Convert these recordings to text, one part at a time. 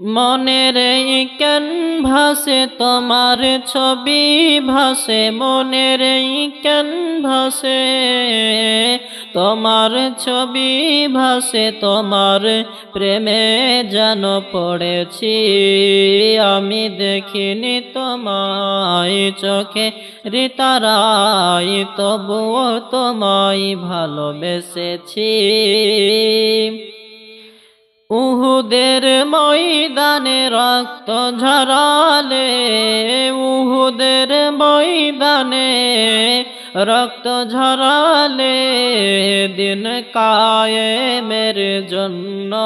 মনের এই ভাসে, তোমার ছবি ভাসে, মনের এই ক্যানভাসে তোমার ছবি ভাসে, তোমার প্রেমে যেন পড়েছি। আমি দেখিনি তোমায় চোখে রিতারাই তবুও তোমায় ভালোবেসেছি। উহুদের ময়দানে রক্ত ঝরালে উহুদের ময়দানে রক্ত ঝরালে দিন কায়েমের জন্য।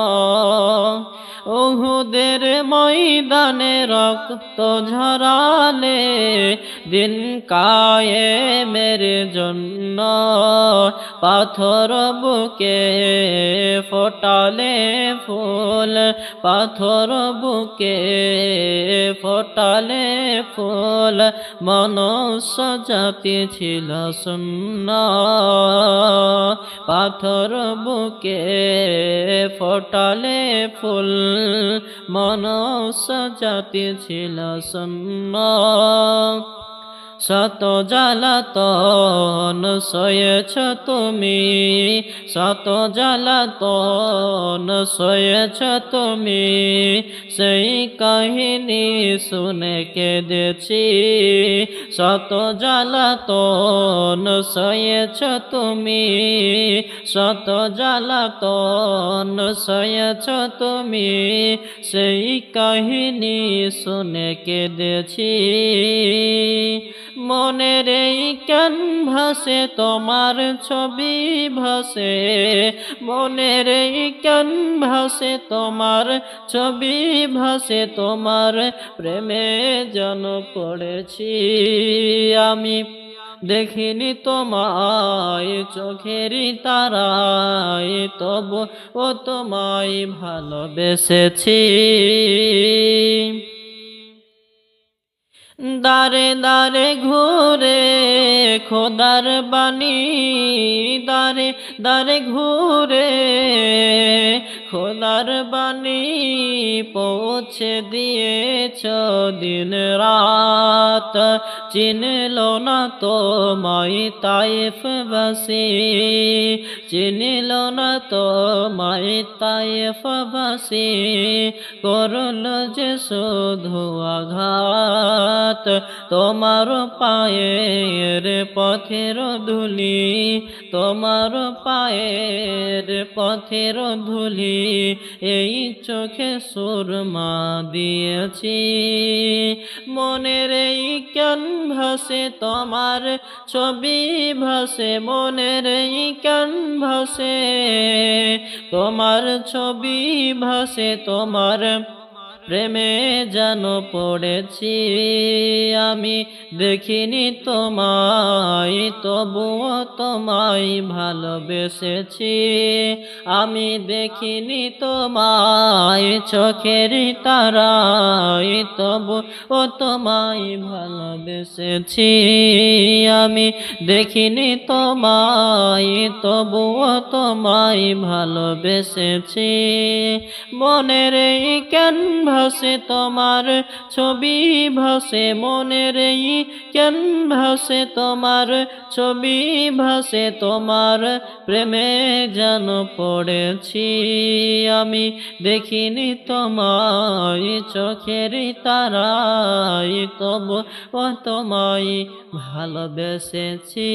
উহুদের ময়দানে রক্ত ঝরালে দিন কায়েমের জন্য। পাথর বুকে ফোটালে ফুল, পাথর বুকে ফোটালে ফুল। মনুষ্য জাতি ছিল শূন্য পাথর বুকে ফোটালে ফুল মন সজাতি ছিল শূন্য শত জ্বালাতন সয়েছ তুমি শত জ্বালাতন সয়েছ তুমি। সেই কাহিনী শুনে কেঁদেছি শত জ্বালাতন সয়েছ তুমি শত জ্বালাতন সয়েছ তুমি। সেই কাহিনী শুনে কেঁদেছি। মনের এই ক্যানভাসে, তোমার ছবি ভাসে। মনের এই ক্যানভাসে, তোমার ছবি ভাসে। তোমার প্রেমে যেন পড়েছি আমি। দেখিনি তোমায় চোখেরই তারায় তবু ও তোমায় ভালোবেসেছি। দারে দারে ঘুরে খোদার বাণী দারে দারে ঘুরে খোদার বাণী পৌঁছে দিয়েছ দিন রাত। চিনল না তো মাই তাইফ বাসি। চিনল না তো মাই তাইফ বাসি। করল যে শুধু আঘাত তোমার পায়ের পথের ধুলি, তোমার পায়ের পথের ধুলি। এই চোখে সুরমা দিয়েছি। মনের এই কেন ভাসে তোমার ছবি ভাসে মনের এই কেন ভাসে তোমার ছবি ভাসে, তোমার প্রেমে যেন পড়েছি, আমি দেখিনি তোমায়, তবুও তোমায় ভালোবেসেছি। আমি দেখিনি তোমায়, চোখের তারাই তবু ও তোমায় ভালোবেসেছি। আমি দেখিনি তোমায়, তবুও তোমায় ভালোবেসেছি। মনের কেন ভাসে তোমার ছবি ভাসে মনের এই কেন ভাসে তোমার ছবি ভাসে তোমার প্রেমে যেন পড়েছি। আমি দেখিনি তোমায়, চোখের তারাই তবু ও তোমায় ভালোবেসেছি।